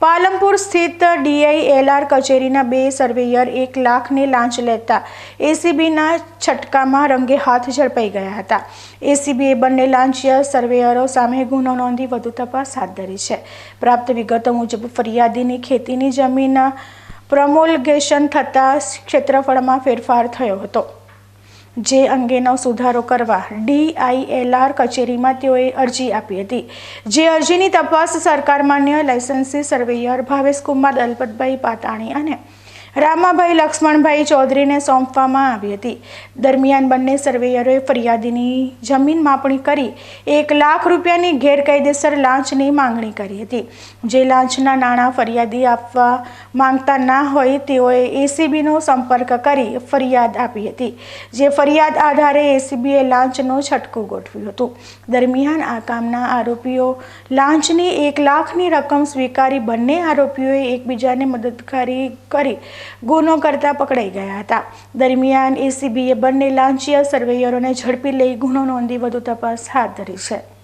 પાલનપુર સ્થિત ડીઆઈએલઆર કચેરીના બે સર્વેયર એક લાખની લાંચ લેતા એસીબીના છટકામાં રંગે હાથ ઝડપાઈ ગયા હતા. એસીબીએ બંને લાંચિયા સર્વેયરો સામે ગુનો નોંધી વધુ તપાસ હાથ ધરી છે. પ્રાપ્ત વિગતો મુજબ, ફરિયાદીની ખેતીની જમીન પ્રમોલગેશન થતાં ક્ષેત્રફળમાં ફેરફાર થયો હતો. જે અંગેનો સુધારો કરવા ડીઆઈએલઆર કચેરીમાં તેઓએ અરજી આપી હતી. જે અરજીની તપાસ સરકાર માન્ય લાયસન્સી સર્વેયર ભાવેશકુમાર દલપતભાઈ પાતાણી અને રામાભાઈ લક્ષ્મણભાઈ ચૌધરીને સોંપવામાં આવી હતી. દરમિયાન બંને સર્વેયરોએ ફરિયાદીની જમીન માપણી કરી એક લાખ રૂપિયાની ગેરકાયદેસર લાંચની માંગણી કરી હતી. જે લાંચના નાણાં ફરિયાદી આપવા માંગતા ના હોય તેઓએ એસીબીનો સંપર્ક કરી ફરિયાદ આપી હતી. જે ફરિયાદ આધારે એસીબીએ લાંચનો છટકું ગોઠવ્યું હતું. દરમિયાન આ કામના આરોપીઓ લાંચની એક લાખની રકમ સ્વીકારી બંને આરોપીઓએ એકબીજાને મદદકારી કરી ગુનો કરતા પકડાઈ ગયા હતા. દરમિયાન એસીબીએ બંને લાંચિયા સર્વેયરોને ઝડપી લઈ ગુનો નોંધી વધુ તપાસ હાથ ધરી છે.